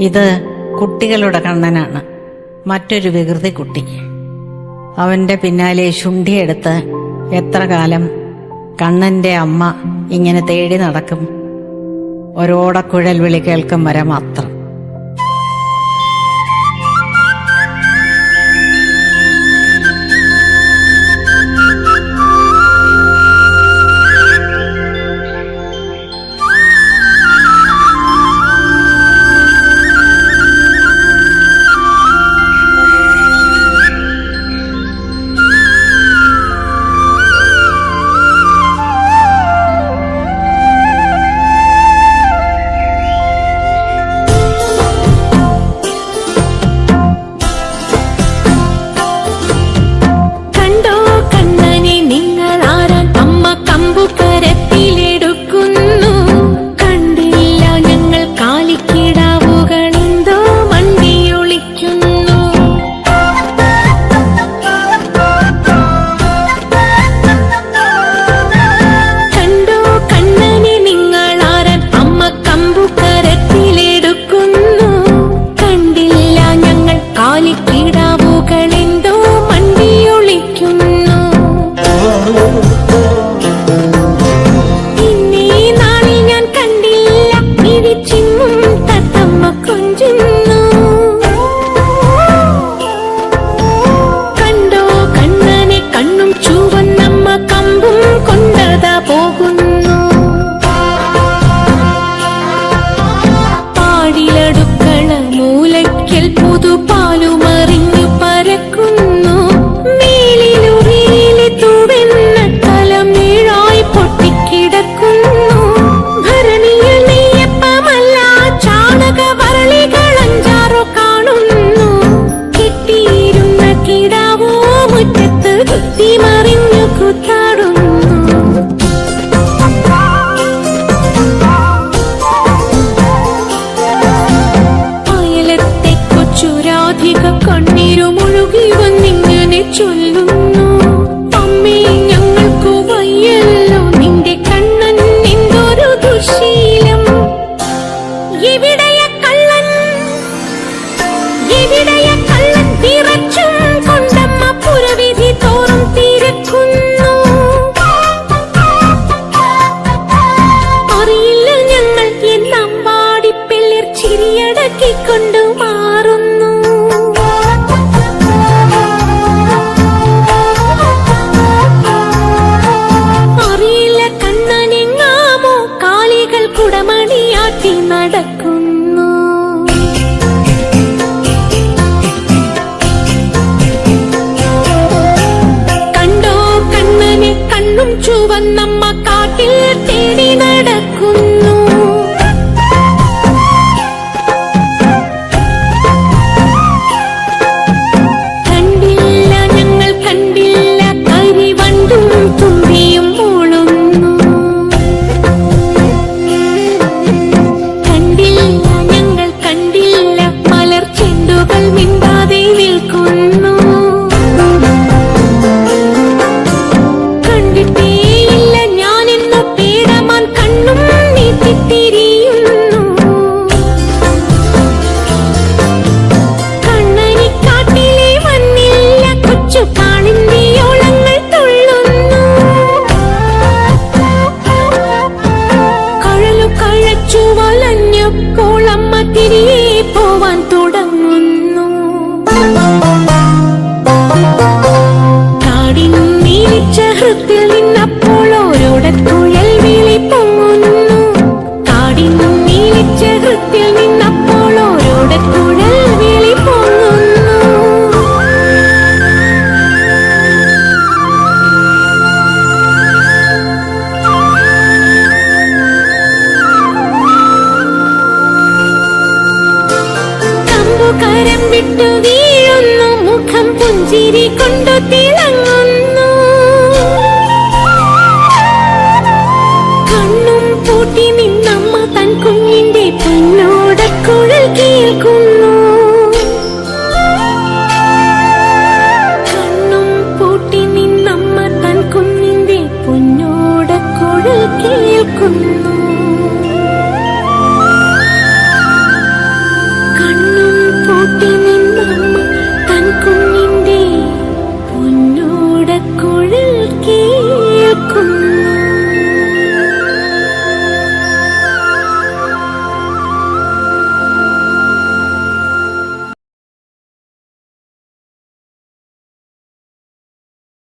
ഇത് കുട്ടികളുടെ കണ്ണനാണ്. മറ്റൊരു വികൃതി കുട്ടി. അവന്റെ പിന്നാലെ ശുണ്ഠിയെടുത്ത് എത്ര കാലം കണ്ണന്റെ അമ്മ ഇങ്ങനെ തേടി നടക്കും. ഒരോടക്കുഴൽ വിളി കേൾക്കും വരെ മാത്രം. നിലാവുകളെന്തോ മണ്ണിയൊളിക്കുന്നു. ¡Tira! തുടങ്ങുന്നു വിട്ടു വീഴുന്നു. മുഖം പുഞ്ചിരി കൊണ്ടു തിളങ്ങുന്നു. കണ്ണും പൂട്ടി നിന്നു